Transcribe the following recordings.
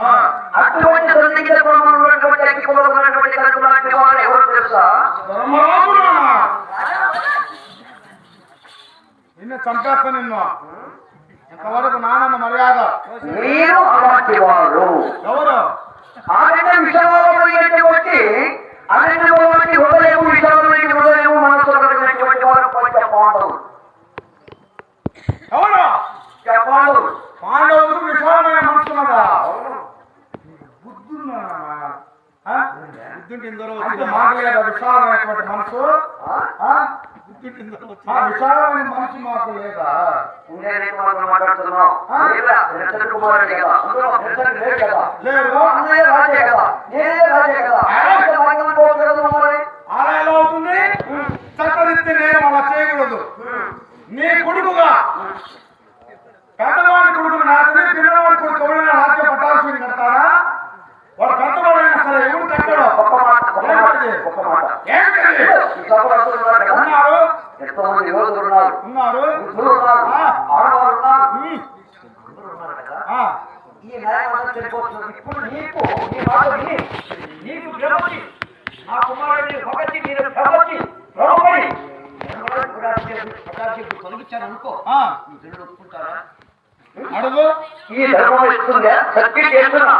ఆ, అటువంటి సన్నిహిత గుణములు ఉన్నటువంటి అగ్గిపుల్ల ఉన్నటువంటి కనుక లాంటి వారు ఎవరు తెలుసా? నిన్ను చంపేస్తా నిన్ను. ఇంతవరకు నాన్న మర్యాద. మీరు అలాంటి వారు. ఎవరు? ఆయన విషయాలైనటువంటి అరణ్యములోని హృదయం విషయాలైన హృదయం మనసు కలిగినటువంటి వారు పంచ పాండవులు ఎవరు పంచ పాండవులు పాండవులకు విశాలమైన మనసు కదా బుద్ధున్నా బుద్ధుంటే ఇందరూ అంటే మాకు విశాలమైనటువంటి మనసు? ఆ? విశాలమైన మనసు మాకు లేదా? లేదా కదా. అన్నయ్య రాజే నేనే రాజే కదా. అలా ఎలా అవుతుంది చక్కదిత్తి నేను అలా చేయకూడదు. నీ కొడుకుగా పెద్దవాడి తొలగించాను అనుకో. ఈ పిల్లలు ఒప్పుకుంటారా అడుగు. ఈ ధర్మం ఇస్తుందా సత్యం చేస్తున్నా.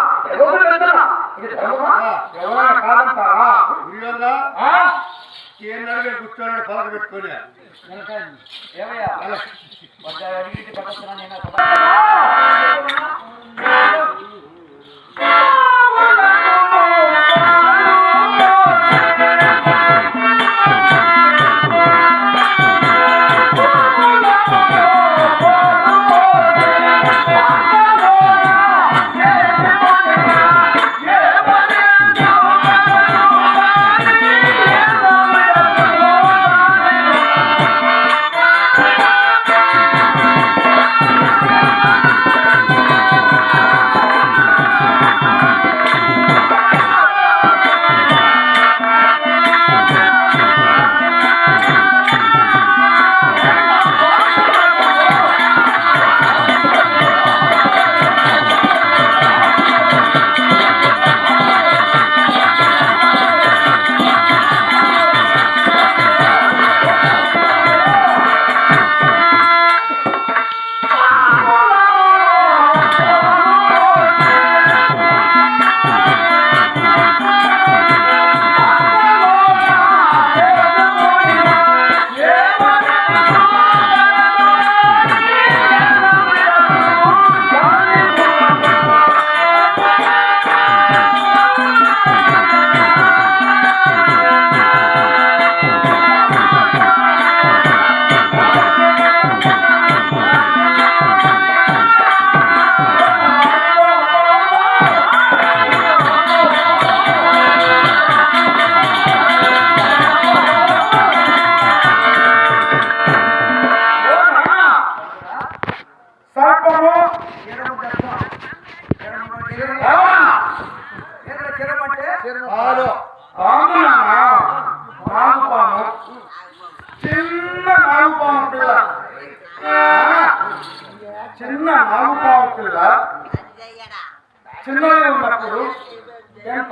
ఆ, ఎవరైనా కాదంటారా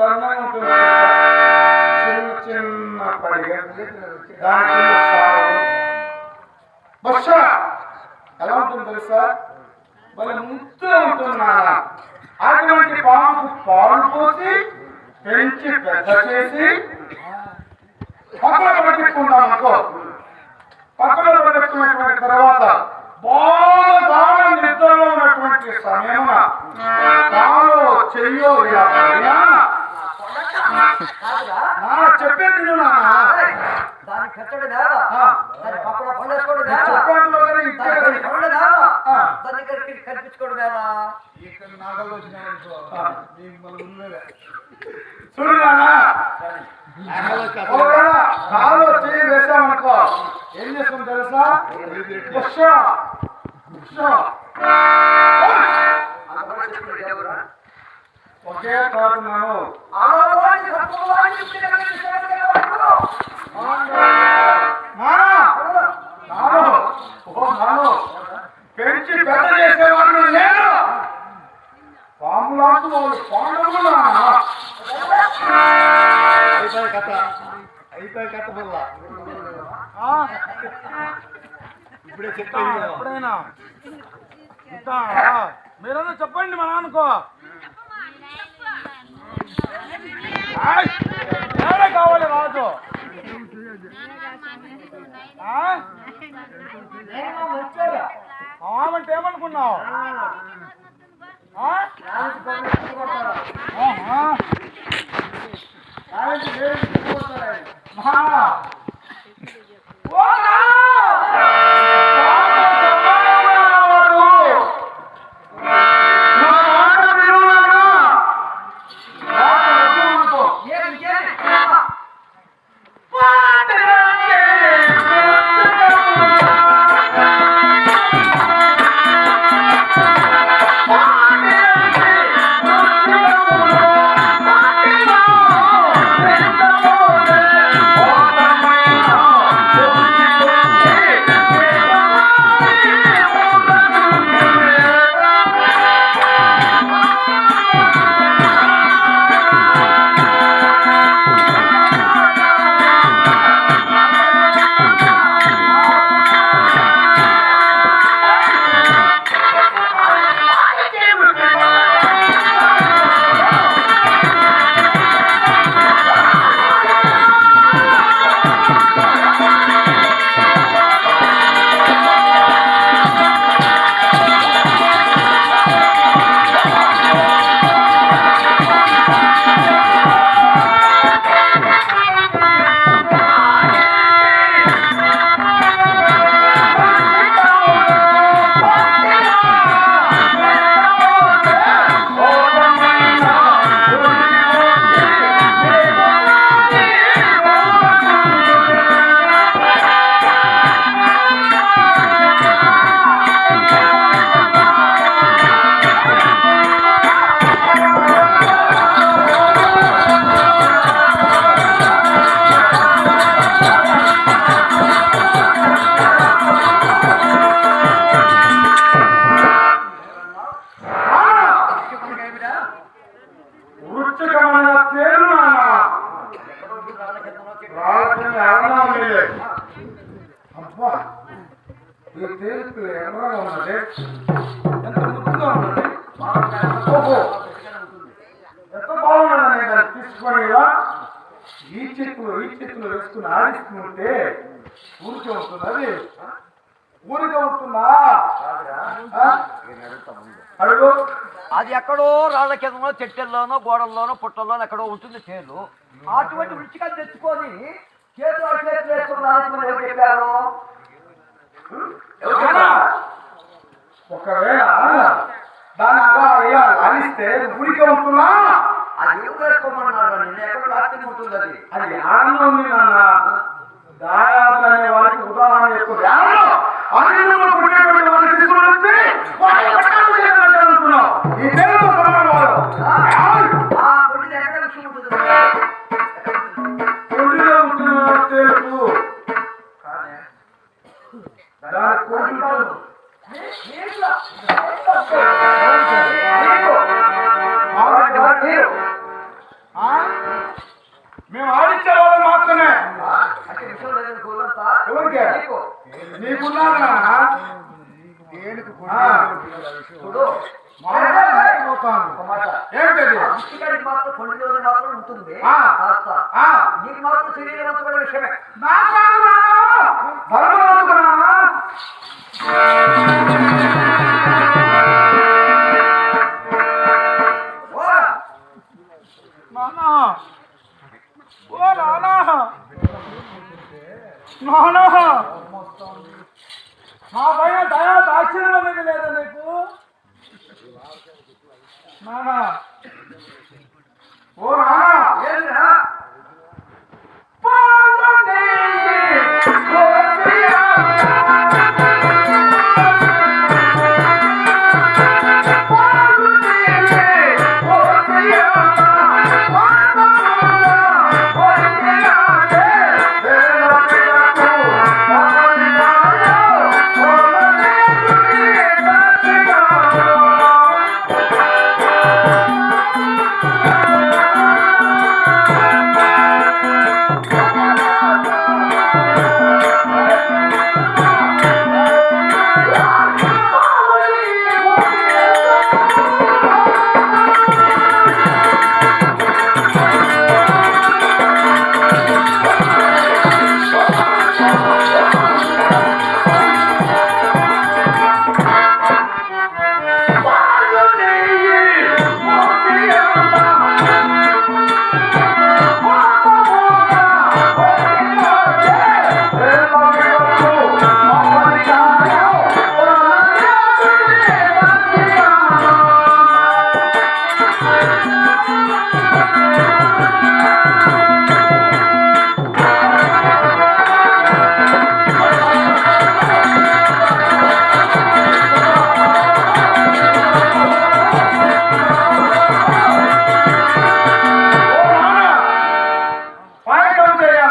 ఎంత ఉంటుంది చిన్న చిన్న పడిగ ఎలా ఉంటుంది తెలుసా ఉంటుంది నాన్న అటువంటి పాముకు పాలు పోసి పెంచి పెద్ద చేసి పక్కన పట్టుకుంటాం అనుకో పక్కన పట్టుకున్నటువంటి తర్వాత బాగా దానం నిద్రలో ఉన్నటువంటి సమయమున కాలో చెయ్యో ఇలా చెప్పేది విను నాన్న. దానికి కట్టడు నేల ఆ. దాని పక్కన పండేసుకోడు నేను చెప్పేందులో కానీ ఇచ్చే దానికి కట్టడు నేల ఆ. దాని దగ్గరికి కనిపించుకోడు నేల ఇక్కడ నాగల్లో ఉన్నదే. చూడు కాలు చేయి వేసామనుకో ఏం చేస్తాం తెలుసా? బుష బుష ఓ నాను పెంచి పెద్ద చేసేవాడిని నేను. మాకు వాళ్ళు పాండవులు నాన్న. అయిపోయి కథ అయిపోయి కథ వల్ల? ఇప్పుడే చెప్పాను ఎప్పుడైనా? ఇంకా మీరేదో చెప్పండి మా నాన్నకో? ఆయ్, కావాలి రాజు ఆమంటే ఏమనుకున్నావు ఆహా. అబ్బా ఈ తేలికలు ఎర్రగా ఉన్నది ఎంత ముద్దుగా ఉన్నది? ఓహో ఎంత బాగున్నదని దాన్ని తీసుకొని ఇలా ఈ చెక్కులు ఈ చెక్కులు వేసుకుని ఆడిస్తుంటే ఊరికే ఉంటుంది అది. ఊరికే ఉంటుందా? ఆ? అడుగు. అది ఎక్కడో రాళ్ళ కిందనో చెట్టెల్లోనో గోడల్లోనో పుట్టల్లోనో ఎక్కడో ఉంటుంది తేలు. అటువంటి రుచిగా తెచ్చుకొని చేతులు చేతులు వేసుకున్నారని ఎవరు చెప్పారు ఒకవేళ దాన్ని అలా ఇలా లాలిస్తే ఊరికే ఉంటున్నా అది ఎవరు వేసుకోమన్నారు నేను ఎక్కడ ఉంటుంది అది అది ఆనందం ఉంది నాన్న మేము ఆడించే వాళ్ళు మాత్రమే ఎవరికి నీకు. నీకున్నాను నాన్న దేనికి. చూడు ఏంటది మాత్రం కొండలోనే మాత్రం ఉంటుంది. నీకు మాత్రం శరీరం అంతా కూడా విషయమే మా ఓ పైన దయా దాక్షిణ్యం అనేది లేదా నీకు ఓ నాన్న పాలనే